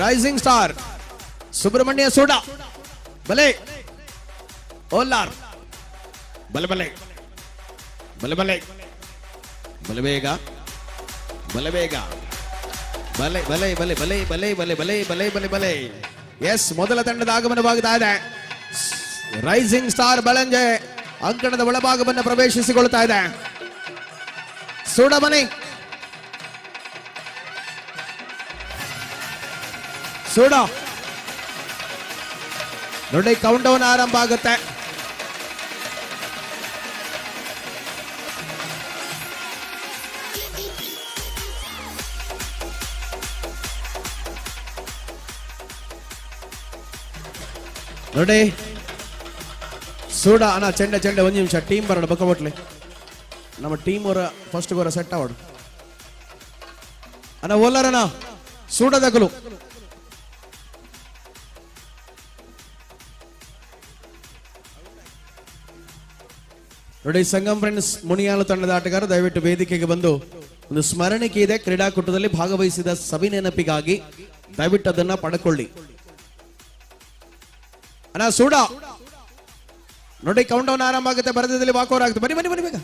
Rising star Subrahmanya soda ಬಲೆ ಓಲಾರ್ ಬಲೆ ಬಲೆ ಬಲೆ ಬಲೆ ಬಲೆ ಬೇಗ ಬಲೆ ಬೇಗ ಬಲೆ ಬಲೆ ಬಲೆ ಬಲೆ ಬಲೆ ಬಲೆ ಬಲೆ ಬಲೆ ಬಲೆ ಬಲೆ ಎಸ್ ಮೊದಲ ತಂಡದ ಆಗಮನವಾಗ್ತಾ ಇದೆ ರೈಸಿಂಗ್ ಸ್ಟಾರ್ ಬೆಳಂಜೆ ಅಂಕಣದ ಒಳಭಾಗವನ್ನು ಪ್ರವೇಶಿಸಿಕೊಳ್ತಾ ಇದೆ ಸೂಡಮನೆ ಸೂಡ. ನೋಡಿ ಕೌಂಟ್ ಡೌನ್ ಆರಂಭ ಆಗುತ್ತೆ. ನೋಡಿ, ಸೂಡ. ಅಣ್ಣ, ಚೆಂಡೆ ಚೆಂಡೆ, ಒಂದು ನಿಮಿಷ. ಟೀಮ್ ಬರೋಣ ಬಟ್ಲಿ ನಮ್ಮ ಟೀಮ್ ಅವರ ಫಸ್ಟ್ ಗೋರ ಸೆಟ್ ಆವಡು ಅಣ್ಣ ಓಲರಣ್ಣ ಸೂಡದಗಲು. ನೋಡಿ, ಸಂಗಮ್ ಫ್ರೆಂಡ್ಸ್ ಮುನಿಯಾಲು ತಂಡದ ಆಟಗಾರ ದಯವಿಟ್ಟು ವೇದಿಕೆಗೆ ಬಂದು ಒಂದು ಸ್ಮರಣಿಕೆ ಇದೆ. ಕ್ರೀಡಾಕೂಟದಲ್ಲಿ ಭಾಗವಹಿಸಿದ ಸವಿ ನೆನಪಿಗಾಗಿ ದಯವಿಟ್ಟು ಅದನ್ನ ಪಡ್ಕೊಳ್ಳಿ. ಅಣ್ಣ, ಸೂಡ. ನೋಡಿ ಕೌಂಟ್ ಡೌನ್ ಆರಂಭ ಆಗುತ್ತೆ. ಬರದಲ್ಲಿ ವಾಕೋರ್ ಆಗುತ್ತೆ. ಬನ್ನಿ ಬನ್ನಿ ಬನ್ನಿ, ಬೇಗ.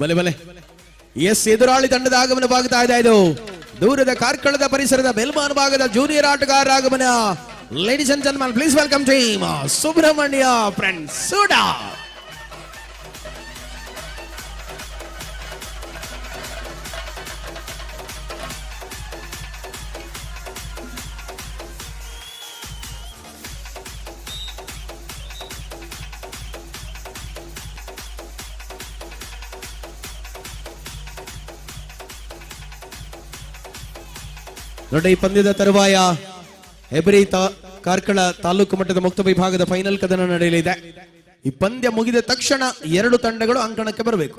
ಬಲೆ ಬಲೆ ಎಸ್ ಎದುರಾಳಿ ತಂಡದ ಆಗಮನ ಆಗಮನವಾಗ್ತಾ ಇದೆ ಇದು ದೂರದ ಕಾರ್ಕಳದ ಪರಿಸರದ ಬೆಲ್ಮಾನ್ ಭಾಗದ ಜೂನಿಯರ್ ಆಟಗಾರರ ಆಗಮನ ladies and Janman please welcome team Subrahmanya friends Sooda ನೋಡಿ ಈ ಪಂದ್ಯದ ತರುವಾಯ ಹೆಬರಿ ಕಾರ್ಕಳ ತಾಲೂಕು ಮಟ್ಟದ ಮುಕ್ತ ವಿಭಾಗದ ಫೈನಲ್ ಕದನ ನಡೆಯಲಿದೆ. ಈ ಪಂದ್ಯ ಮುಗಿದ ತಕ್ಷಣ ಎರಡು ತಂಡಗಳು ಅಂಕಣಕ್ಕೆ ಬರಬೇಕು.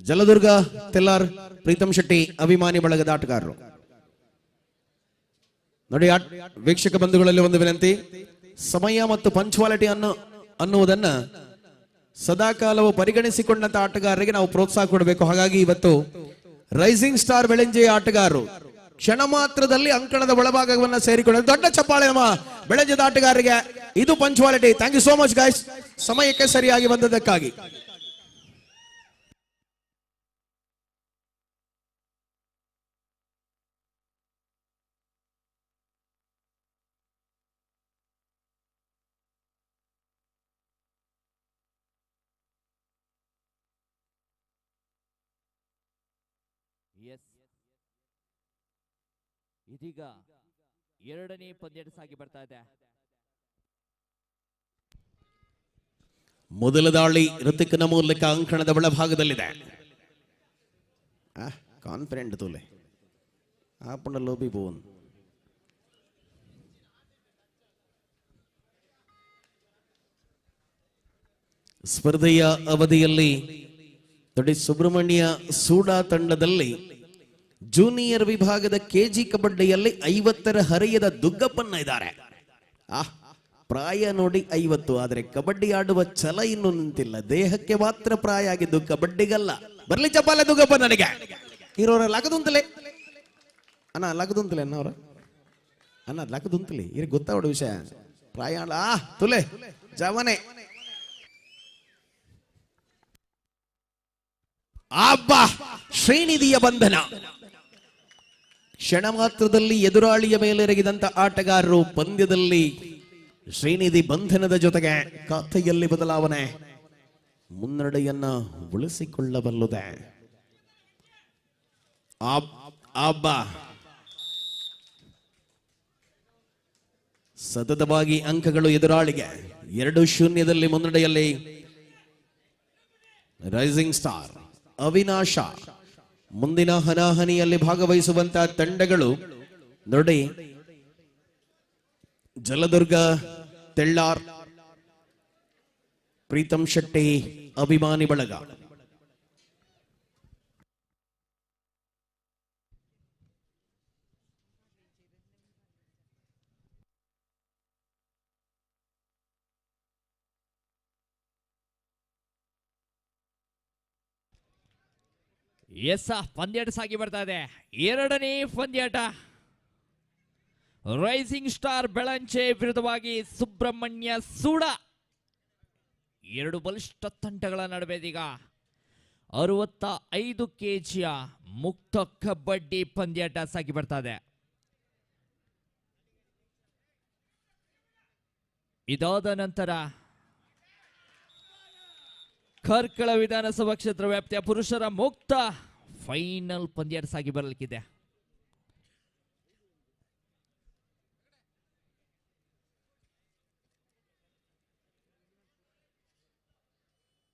ಜಲದುರ್ಗ, ತೆಲ್ಲಾರ್, ಪ್ರೀತಂ ಶೆಟ್ಟಿ, ಅಭಿಮಾನಿ ಬಳಗದ ಆಟಗಾರರು. ನೋಡಿ ವೀಕ್ಷಕ ಬಂಧುಗಳಲ್ಲಿ ಒಂದು ವಿನಂತಿ. ಸಮಯ ಮತ್ತು ಪಂಚುವಾಲಿಟಿ ಅನ್ನು, ಅನ್ನುವುದನ್ನ ಸದಾಕಾಲವು ಪರಿಗಣಿಸಿಕೊಂಡಂತ ಆಟಗಾರರಿಗೆ ನಾವು ಪ್ರೋತ್ಸಾಹ ಕೊಡಬೇಕು. ಹಾಗಾಗಿ ಇವತ್ತು ರೈಸಿಂಗ್ ಸ್ಟಾರ್ ಬೆಳಂಜಿ ಆಟಗಾರರು ಕ್ಷಣ ಮಾತ್ರದಲ್ಲಿ ಅಂಕಣದ ಒಳಭಾಗವನ್ನು ಸೇರಿಕೊಂಡು ದೊಡ್ಡ ಚಪ್ಪಾಳೆ ನಮ್ಮ ಬೆಳಜೆ ಆಟಗಾರರಿಗೆ ಇದು punctuality. Thank you so much guys ಸಮಯಕ್ಕೆ ಸರಿಯಾಗಿ ಬಂದದಕ್ಕಾಗಿ ಎಸ್ ಇದೀಗ ಎರಡನೇ ಪಂದ್ಯ ಸಾಗಿ ಬರ್ತಾ ಇದೆ. ಮೊದಲ ದಾಳಿ ಋತಿಕ್ನ ಮೂಲಕ ಅಂಕಣದ ಒಳಭಾಗದಲ್ಲಿದೆ. ಕಾನ್ಫಿಡೆಂಟ್ ತೋಲೆ. ಆಪಣ ಲೋಬಿ ಬೋನ್ ಸ್ಪರ್ಧೆಯ ಅವಧಿಯಲ್ಲಿ ದೊಡ್ಡ ಸುಬ್ರಹ್ಮಣ್ಯ ಸೂಡಾ ತಂಡದಲ್ಲಿ ಜೂನಿಯರ್ ವಿಭಾಗದ ಕೆಜಿ ಕಬಡ್ಡಿಯಲ್ಲಿ ಐವತ್ತರ ಹರೆಯದ ದುಗ್ಗಪ್ಪನ್ನ ಇದ್ದಾರೆ. ಆ, ಪ್ರಾಯ ನೋಡಿ ಐವತ್ತು, ಆದರೆ ಕಬಡ್ಡಿ ಆಡುವ ಛಲ ಇನ್ನು ನಿಂತಿಲ್ಲ. ದೇಹಕ್ಕೆ ಮಾತ್ರ ಪ್ರಾಯ ಆಗಿದ್ದು ಕಬಡ್ಡಿಗಲ್ಲ. ಬರ್ಲಿ ಚಪ್ಪಾಲೆ ದುಗ್ಗಪ್ಪ ನನಗೆ ಇರೋರ, ಲಗದುಂತಲೇ. ಅಣ್ಣ, ಲಗದುಂತಲೇ ಅವರ. ಅಣ್ಣ, ಲಗದುಂತಲಿ. ಇರ್ ಗೊತ್ತಾವಡ ವಿಷಯ. ಪ್ರಾಯ ಆ, ತುಲೆ, ಜವನೆ. ಅಬ್ಬಾ ಶ್ರೀನಿಧಿಯ ಬಂಧನ. ಕ್ಷಣ ಮಾತ್ರದಲ್ಲಿ ಎದುರಾಳಿಯ ಮೇಲೆರಗಿದಂತ ಆಟಗಾರರು ಪಂದ್ಯದಲ್ಲಿ ಶ್ರೀನಿಧಿ ಬಂಧನದ ಜೊತೆಗೆ ಕಥೆಯಲ್ಲಿ ಬದಲಾವಣೆ. ಮುನ್ನಡೆಯನ್ನ ಉಳಿಸಿಕೊಳ್ಳಬಲ್ಲದೆ. ಸತತವಾಗಿ ಅಂಕಗಳು ಎದುರಾಳಿಗೆ. ಎರಡು ಶೂನ್ಯದಲ್ಲಿ ಮುನ್ನಡೆಯಲ್ಲಿ ರೈಸಿಂಗ್ ಸ್ಟಾರ್ ಅವಿನಾಶ. ಮುಂದಿನ ಹನಾಹನಿಯಲ್ಲಿ ಭಾಗವಹಿಸುವಂತಹ ತಂಡಗಳು ನೋಡಿ ಜಲದುರ್ಗ ತೆಳ್ಳಾರ್ ಪ್ರೀತಂ ಶೆಟ್ಟಿ ಅಭಿಮಾನಿ ಬಳಗ. ಎಸ್ ಪಂದ್ಯಾಟ ಸಾಗಿ ಬರ್ತಾ ಇದೆ. ಎರಡನೇ ಪಂದ್ಯಾಟ. ರೈಸಿಂಗ್ ಸ್ಟಾರ್ ಬೆಳಂಚೆ ವಿರುದ್ಧವಾಗಿ ಸುಬ್ರಹ್ಮಣ್ಯ ಸೂಡ. ಎರಡು ಬಲಿಷ್ಠ ತಂಟಗಳ ನಡುವೆ ಇದೀಗ. ಅರವತ್ತ ಐದು ಕೆಜಿಯ ಮುಕ್ತ ಕಬಡ್ಡಿ ಪಂದ್ಯಾಟ ಸಾಗಿ ಬರ್ತಾ ಇದೆ. ಇದಾದ ನಂತರ ಕರ್ಕಳ ವಿಧಾನಸಭಾ ಕ್ಷೇತ್ರ ವ್ಯಾಪ್ತಿಯ ಪುರುಷರ ಮುಕ್ತ ಫೈನಲ್ ಪಂದ್ಯ ಸಾಗಿ ಬರಲಿಕ್ಕಿದೆ.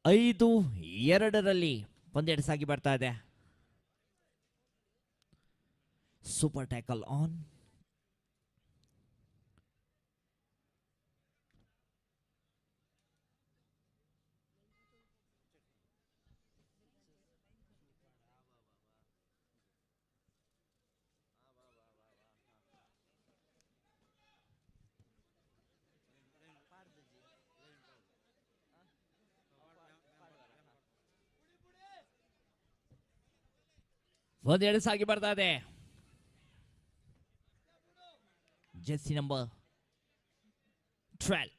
ಐದು ಎರಡರಲ್ಲಿ ಪಂದ್ಯ ಸಾಗಿ ಬರ್ತಾ ಇದೆ. ಸೂಪರ್ ಟ್ಯಾಕಲ್ ಆನ್ ಒಂದೆರಡು ಸಾಗಿ ಬರ್ತಾ ಇದೆ. ಜೆಸ್ಸಿ ನಂಬರ್ ಟ್ವೆಲ್.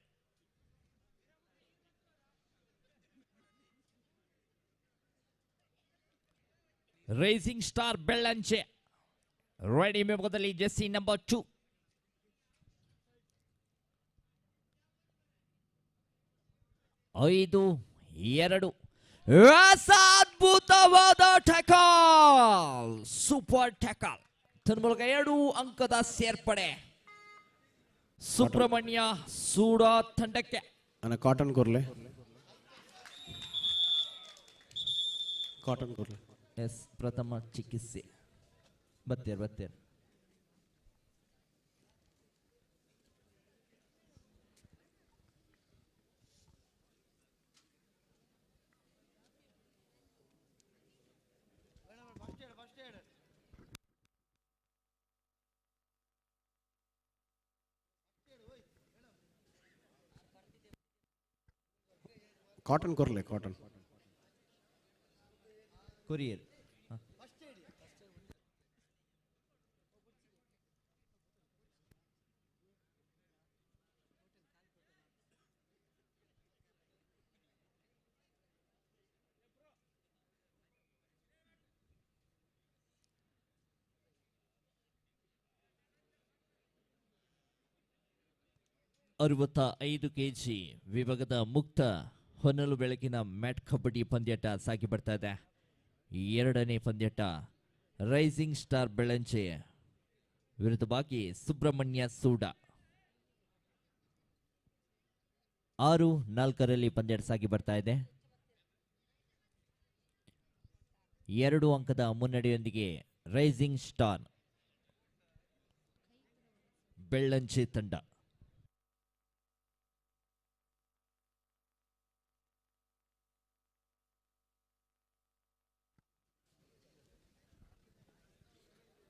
ರೇಸಿಂಗ್ ಸ್ಟಾರ್ ಬೆಳ್ಳಂಚೆ ರೆಡಿ ಮೇಮುಖದಲ್ಲಿ ಜೆಸ್ಸಿ ನಂಬರ್ ಟೂ ಐದು, ಎರಡು. ರಸ ಅದ್ಭುತವಾದ ಟೆಕಾಲ್ ಸೂಪರ್ ಟೆಕಾಲ್ ತನ್ಮೂಲಕ ಎರಡು ಅಂಕದ ಸೇರ್ಪಡೆ ಸುಬ್ರಹ್ಮಣ್ಯ ಸೂಡ ತಂಡಕ್ಕೆ ಅನ್ನ ಕಾಟನ್ ಕೊರ್ಲೆ ಕಾಟನ್ ಕೊರ್ಲೆ ಎಸ್ ಪ್ರಥಮ ಚಿಕಿತ್ಸೆ ಬತ್ತೇರ್ ಬತ್ತೇರ್ ಕಾಟನ್ ಕೊರ್ಲೆ ಕಾಟನ್ ಕೊರಿಯರ್ ಅರವತ್ತ ಐದು ಕೆಜಿ ವಿಭಾಗದ ಮುಕ್ತ ಹೊನಲು ಬೆಳಕಿನ ಮ್ಯಾಟ್ ಕಬಡ್ಡಿ ಪಂದ್ಯಾಟ ಸಾಗಿ ಬರ್ತಾ ಇದೆ. ಎರಡನೇ ಪಂದ್ಯಾಟ ರೈಸಿಂಗ್ ಸ್ಟಾರ್ ಬೆಳಂಚೆ, ವಿರುದ್ಧವಾಗಿ ಸುಬ್ರಹ್ಮಣ್ಯ ಸೂಡ. ಆರು, ನಾಲ್ಕರಲ್ಲಿ ಪಂದ್ಯಾಟ ಸಾಗಿ ಬರ್ತಾ ಇದೆ. ಎರಡು ಅಂಕದ ಮುನ್ನಡೆಯೊಂದಿಗೆ ರೈಸಿಂಗ್ ಸ್ಟಾರ್ ಬೆಳ್ಳಂಚೆ ತಂಡ.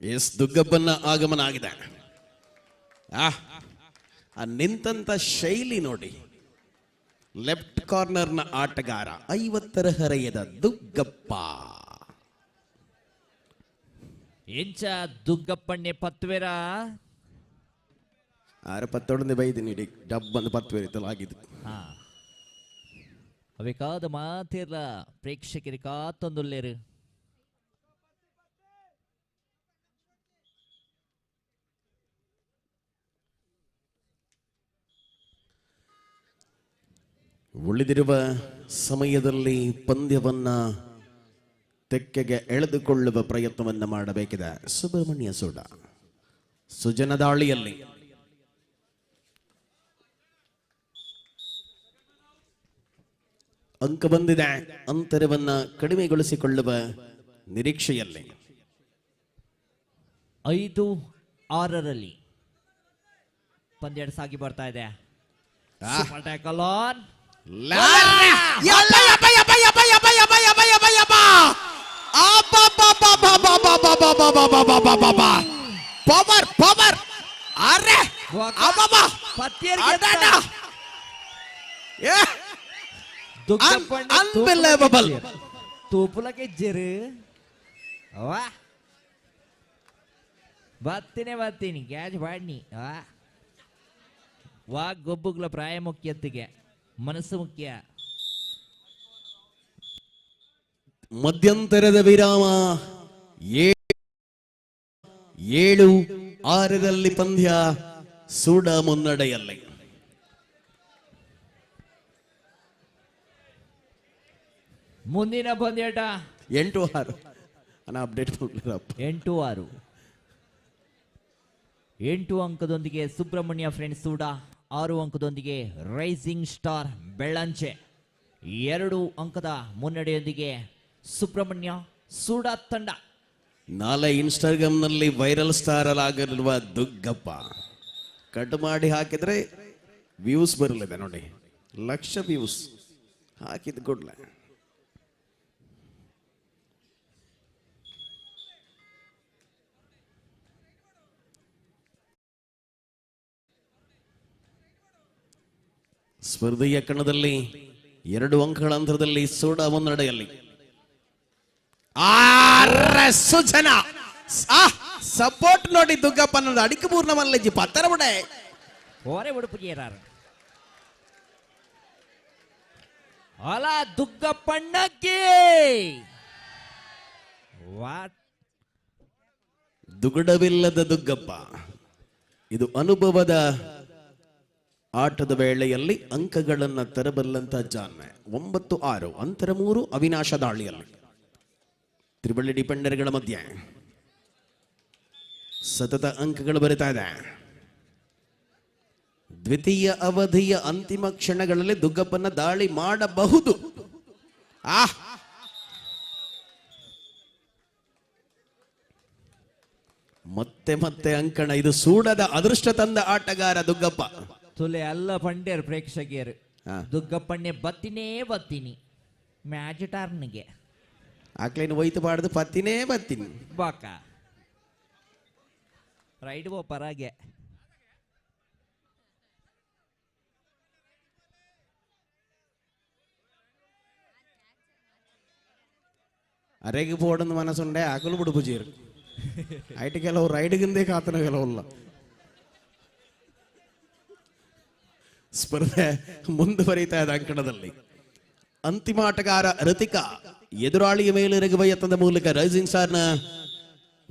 ಎಸ್ ದುಗ್ಗಪ್ಪನ ಆಗಮನ ಆಗಿದೆ. ಆ ಆ ನಿಂತಂತ ಶೈಲಿ ನೋಡಿ. ಲೆಫ್ಟ್ ಕಾರ್ನರ್ನ ಆಟಗಾರ ಐವತ್ತರ ಹರೆಯದ ದುಗ್ಗಪ್ಪ ಎಂಚ ದುಗ್ಗಪ್ಪಣ್ಣೆ ಪತ್ವೆರ ಆರ ಪತ್ತೊಡನೆ ಬೈದಿನಿ ಇಡೀ ಡಬ್ಬಂದು ಪತ್ವೇರಿತಲ್ಲ ಆಗಿದ್ದು. ಹಾ. ಅವೇಕಾದ ಮಾತಿರ್ಲ ಪ್ರೇಕ್ಷಕರಿಗೆ ಕಾತೊಂದುಲ್ಲೇರು. ಉಳಿದಿರುವ ಸಮಯದಲ್ಲಿ ಪಂದ್ಯವನ್ನ ತೆಕ್ಕೆಗೆ ಎಳೆದುಕೊಳ್ಳುವ ಪ್ರಯತ್ನವನ್ನು ಮಾಡಬೇಕಿದೆ. ಸುಬ್ರಹ್ಮಣ್ಯ ಸೂಡ. ಸುಜನ ದಾಳಿಯಲ್ಲಿ. ಅಂಕ ಬಂದಿದೆ. ಅಂತರವನ್ನ ಕಡಿಮೆಗೊಳಿಸಿಕೊಳ್ಳುವ ನಿರೀಕ್ಷೆಯಲ್ಲಿ. ಐದು ಆರರಲ್ಲಿ ಪಂದ್ಯ ಸಾಗಿ ಬರ್ತಾ ಇದೆ. ಪವರ್ ಪವರ್ ಅರೆ unbelievable. ತೂಪುಲಕ್ಕೆ ಜರು ವಾ ಬರ್ತೀನಿ ಬರ್ತೀನಿ ಗ್ಯಾಜ್ ಬಾಡ್ನಿ ವಾ ವಾ ಗೊಬ್ಬುಗಳ ಪ್ರಾಯ ಮುಖ್ಯತೆಗೆ ಮನಸ್ಸು ಮುಖ್ಯ. ಮಧ್ಯಂತರದ ವಿರಾಮ ಏಳು ಆರರಲ್ಲಿ ಪಂದ್ಯ ಸೂಡ ಮುನ್ನಡೆಯಲ್ಲಿ ಮುಂದಿನ ಪಂದ್ಯಾಟ ಎಂಟು ಆರು. ಅಪ್ಡೇಟ್ ಎಂಟು ಆರು. ಎಂಟು ಅಂಕದೊಂದಿಗೆ ಸುಬ್ರಹ್ಮಣ್ಯ ಫ್ರೆಂಡ್ಸ್ ಸೂಡ. ಆರು ಅಂಕದೊಂದಿಗೆ ರೈಸಿಂಗ್ ಸ್ಟಾರ್ ಬೆಳ್ಳಂಚೆ. ಎರಡು ಅಂಕದ ಮುನ್ನಡೆಯೊಂದಿಗೆ ಸುಬ್ರಹ್ಮಣ್ಯ ಸೂಡಾ ತಂಡ. ನಾಳೆ ಇನ್ಸ್ಟಾಗ್ರಾಮ್ನಲ್ಲಿ ವೈರಲ್ ಸ್ಟಾರ್ ಆಗಿರುವ ದುಗ್ಗಪ್ಪ. ಕಟ್ ಮಾಡಿ ಹಾಕಿದ್ರೆ ವ್ಯೂಸ್ ಬರಲಿದೆ ನೋಡಿ. ಲಕ್ಷ ವ್ಯೂಸ್ ಹಾಕಿದ ಕೂಡಲೇ. ಸ್ಪರ್ಧೆಯ ಕಣದಲ್ಲಿ ಎರಡು ಅಂಕಗಳ ಅಂತರದಲ್ಲಿ ಸೋಡ ಮುನ್ನಡೆಯಲ್ಲಿ. ಸುಜನ! ಸಪೋರ್ಟ್ ನೋಡಿ ದುಗ್ಗಪ್ಪ ಅನ್ನೋದು ಅಡಿಕೆ ಪೂರ್ಣ ಮಲ್ಲಜ್ಜಿ ಪತ್ತರ ಬಿಡೆ. ಹೋರೆ ಉಡುಪು ಅಲ ದುಗ್ಗಪ್ಪಣ್ಣಕ್ಕೆ! ವಾಟ್? ದುಗುಡವಿಲ್ಲದ ದುಗ್ಗಪ್ಪ ಇದು ಅನುಭವದ ಆಟದ ವೇಳೆಯಲ್ಲಿ ಅಂಕಗಳನ್ನು ತರಬಲ್ಲಂತ ಜಾನ್ಮೆ. ಒಂಬತ್ತು ಆರು, ಅಂತರ ಮೂರು, ಅವಿನಾಶ ದಾಳಿಯಲ್ಲಿ. ತ್ರಿಬಳ್ಳಿ ಡಿಪೆಂಡರ್ಗಳ ಮಧ್ಯೆ. ಸತತ ಅಂಕಗಳು ಬರಿತಾ ಇದೆ. ದ್ವಿತೀಯ ಅವಧಿಯ ಅಂತಿಮ ಕ್ಷಣಗಳಲ್ಲಿ ದುಗ್ಗಪ್ಪನ ದಾಳಿ ಮಾಡಬಹುದು. ಆ! ಮತ್ತೆ ಮತ್ತೆ ಅಂಕಣ, ಇದು ಸೂಡದ ಅದೃಷ್ಟ ತಂದ ಆಟಗಾರ ದುಗ್ಗಪ್ಪ. ತುಲೆ ಅಲ್ಲ ಪಂಡ್ಯರು ಪ್ರೇಕ್ಷಕಿಯರು. ಹಾ. ದುಗ್ಗಪ್ಪಣ್ಣೆ ಬತ್ತಿನೇ ಬತ್ತೀನಿ. ಮ್ಯಾಚ್ ಟಾರ್ನಿಗೆ ಆಕ್ಲೇನು ಒಯ್ತು ಬಾಡ್ದು ಪತ್ತಿನೇ ಬತ್ತೀನಿ. ಬಾಕ. ರೈಡ್ ಬೋ ಪರಾಗೆ. ಅರೆಗೆ ಬೋಡಂದು ಮನಸ್ಸುಂಡೆ ಆಕಲು ಬಿಡು ಬುಜೀರು ಐಟ್ ಕೆಲವು ರೈಡ್ಗಿಂದೇ ಕಾತನ ಕೆಲವಲ್ಲ ಸ್ಪರ್ಧೆ ಮುಂದುವರಿತಾ ಇದೆ ಅಂಕಣದಲ್ಲಿ. ಅಂತಿಮ ಆಟಗಾರ ರತಿಕಾ ಎದುರಾಳಿಯ ಮೇಲೆರಗುವ ಯತ್ನದ ಮೂಲಕ ರೈಸಿಂಗ್ ಸ್ಟಾರ್ನ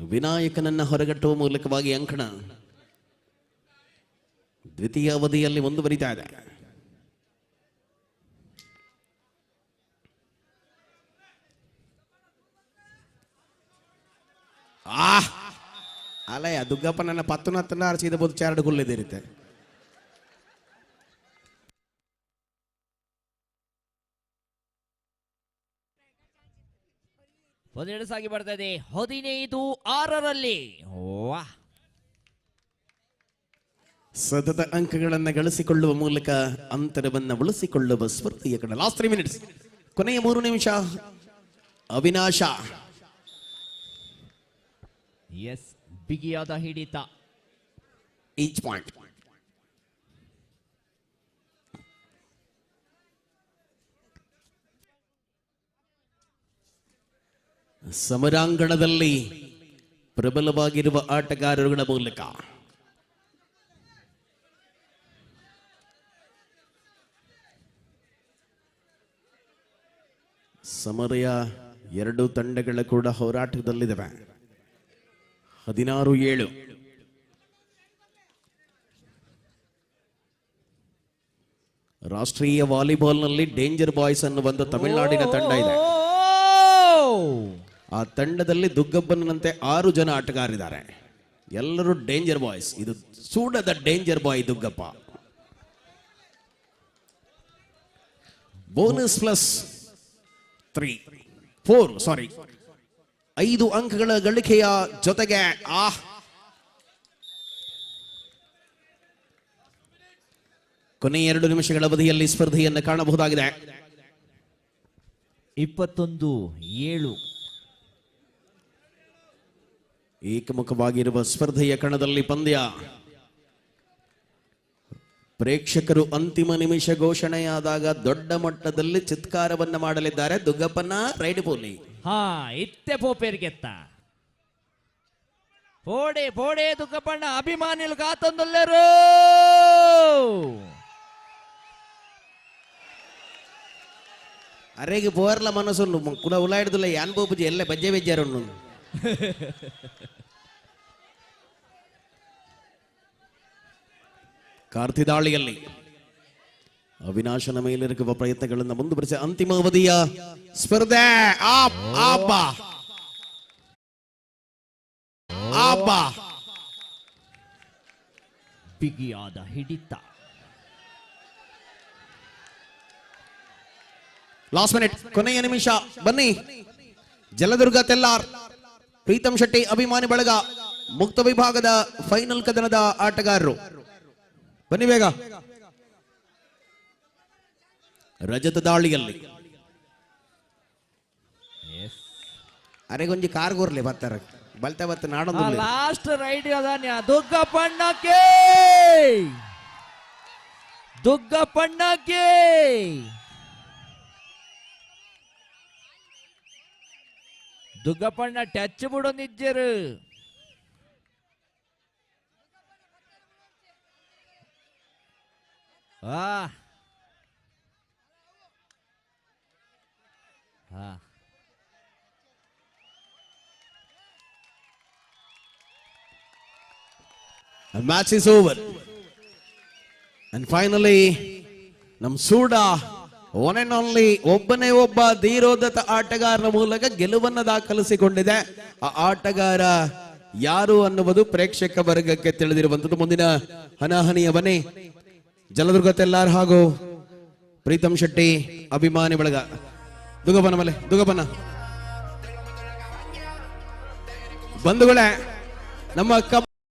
ವಿನಾಯಕನನ್ನ ಹೊರಗಟ್ಟುವ ಮೂಲಕವಾಗಿ ಅಂಕಣ ದ್ವಿತೀಯ ಅವಧಿಯಲ್ಲಿ ಮುಂದುವರಿತಾ ಇದೆ. ಆ ಅಲಯ, ದುಗ್ಗಪ್ಪನನ್ನ ನನ್ನ ಪತ್ತು ನತ್ತನ ಅರಸಿದ ಬೋದು ಚಾರಡು ಒಂದೆರಡು ಸಾಗಿ ಬರ್ತಾ ಇದೆ. ಹದಿನೈದು ಆರರಲ್ಲಿ. ಸತತ ಅಂಕಗಳನ್ನು ಗಳಿಸಿಕೊಳ್ಳುವ ಮೂಲಕ ಅಂತರವನ್ನು ಉಳಿಸಿಕೊಳ್ಳುವ ಸ್ಪರ್ಧೆಯ ಕಡೆ ಲಾಸ್ಟ್ ತ್ರೀ ಮಿನಿಟ್ಸ್ ಕೊನೆಯ ಮೂರು ನಿಮಿಷ. ಅವಿನಾಶ. ಎಸ್ ಬಿಗಿಯಾದ ಹಿಡಿತ. ಈಚ್ ಪಾಯಿಂಟ್ ಸಮರಾಂಗಣದಲ್ಲಿ ಪ್ರಬಲವಾಗಿರುವ ಆಟಗಾರರುಗಳ ಮೂಲಕ. ಸಮರಯ ಎರಡು ತಂಡಗಳ ಕೂಡ ಹೋರಾಟದಲ್ಲಿದ್ದಾವೆ. ಹದಿನಾರು ಏಳು. ರಾಷ್ಟ್ರೀಯ ವಾಲಿಬಾಲ್ನಲ್ಲಿ ಡೇಂಜರ್ ಬಾಯ್ಸ್ ಅನ್ನುವಂಥ ತಮಿಳುನಾಡಿನ ತಂಡ ಇದೆ. ಆ ತಂಡದಲ್ಲಿ ದುಗ್ಗಬ್ಬನಂತೆ ಆರು ಜನ ಆಟಗಾರಿದ್ದಾರೆ ಎಲ್ಲರೂ ಡೇಂಜರ್ ಬಾಯ್ಸ್ ಇದು ಸೂಡದ danger boy Duggappa. Bonus plus three four ಸಾರಿ ಐದು ಅಂಕಗಳ ಗಳಿಕೆಯ ಜೊತೆಗೆ, ಆ. ಕೊನೆ ಎರಡು ನಿಮಿಷಗಳ ಅವಧಿಯಲ್ಲಿ ಸ್ಪರ್ಧೆಯನ್ನು ಕಾಣಬಹುದಾಗಿದೆ. ಇಪ್ಪತ್ತೊಂದು ಏಳು. ಏಕಮುಖವಾಗಿರುವ ಸ್ಪರ್ಧೆಯ ಕಣದಲ್ಲಿ ಪಂದ್ಯ. ಪ್ರೇಕ್ಷಕರು ಅಂತಿಮ ನಿಮಿಷ ಘೋಷಣೆಯಾದಾಗ ದೊಡ್ಡ ಮಟ್ಟದಲ್ಲಿ ಚಿತ್ಕಾರವನ್ನ ಮಾಡಲಿದ್ದಾರೆ ದುಗ್ಗಪ್ಪನ ರೈಡ್ ಪೋಲಿ. ಹಾ ಇತ್ತೆ ಪೋಪೇರ್ಗೆತ್ತ ಪೋಡೆ ಪೋಡೆ ದುಗ್ಗಪ್ಪಣ್ಣ ಅಭಿಮಾನಿಲು ಕಾತಂದುಲ್ಲರು ಅರೆಗೆ ಪೋರ್ಲ ಮನಸ್ಸು ಕುಡ ಉಲಾಯಿಡ್ದುಲ್ಲ ಯಾನ್ ಬಾಬುಜಿ ಎಲ್ಲ ಬಜ್ಜೆ ಬೆಜ್ಜಾರು ಕಾರ್ತಿದಾಳಿಯಲ್ಲಿ ಅವಿನಾಶನ ಮೇಲಿರುವ ಪ್ರಯತ್ನಗಳನ್ನು ಮುಂದುವರಿಸಿ ಅಂತಿಮ ಅವಧಿಯ ಸ್ಪರ್ಧೆ. ಆಪ್ ಆಪ ಆಪ ಬಿಗಿಯಾದ ಹಿಡಿತ. ಲಾಸ್ಟ್ ಮಿನಿಟ್ ಕೊನೆಯ ನಿಮಿಷ ಬನ್ನಿ. ಜಲದುರ್ಗ ತೆಲ್ಲಾರ್. ಪ್ರೀತಂ ಶೆಟ್ಟಿ ಅಭಿಮಾನಿ ಬಳಗ ಮುಕ್ತ ವಿಭಾಗದ ಫೈನಲ್ ಕದನದ ಆಟಗಾರರು. ಬನ್ನಿ ಬೇಗ. ರಜತ ದಾಳಿಯಲ್ಲಿ. ಅರೆಗೊಂಜಿ ಕಾರ್ಗೋರ್ಲಿ ಬರ್ತಾರ. ಬಲ್ತ ಬತ್ತ ನಾಡ ಲಾಸ್ಟ್ ರೈಡ್ ದುಗ್ಗ ಪಣ್ಣಕ್ಕೆ ದುಗ್ಗ ಪಣ್ಣಕ್ಕೆ ದುಗ್ಗ ಪಣ್ಣ ಟಚ್ ಬಿಡೊಂದಿದ್ದರು ಆ ಆ match is over and finally ನಮ್ ಸೂಡ one and only ಒಬ್ಬನೇ ಒಬ್ಬ ಧೀರೋದತ ಆಟಗಾರನ ಮೂಲಕ ಗೆಲುವನ್ನು ದಾಖಲಿಸಿಕೊಂಡಿದೆ. ಆ ಆಟಗಾರ ಯಾರು ಅನ್ನುವುದು ಪ್ರೇಕ್ಷಕ ವರ್ಗಕ್ಕೆ ತಿಳಿದಿರುವಂತದ್ದು ಮುಂದಿನ ಹನಾಹನಿಯ ಮನೆ ಜಲದುರ್ಗ ತೆಲ್ಲಾರ್ ಹಾಗೂ ಪ್ರೀತಮ್ ಶೆಟ್ಟಿ ಅಭಿಮಾನಿ ಬಳಗ. ದುಗಬನ ಮಲೆ, ದುಗಬನ. ಬಂಧುಗಳೇ, ನಮ್ಮ ಕಬ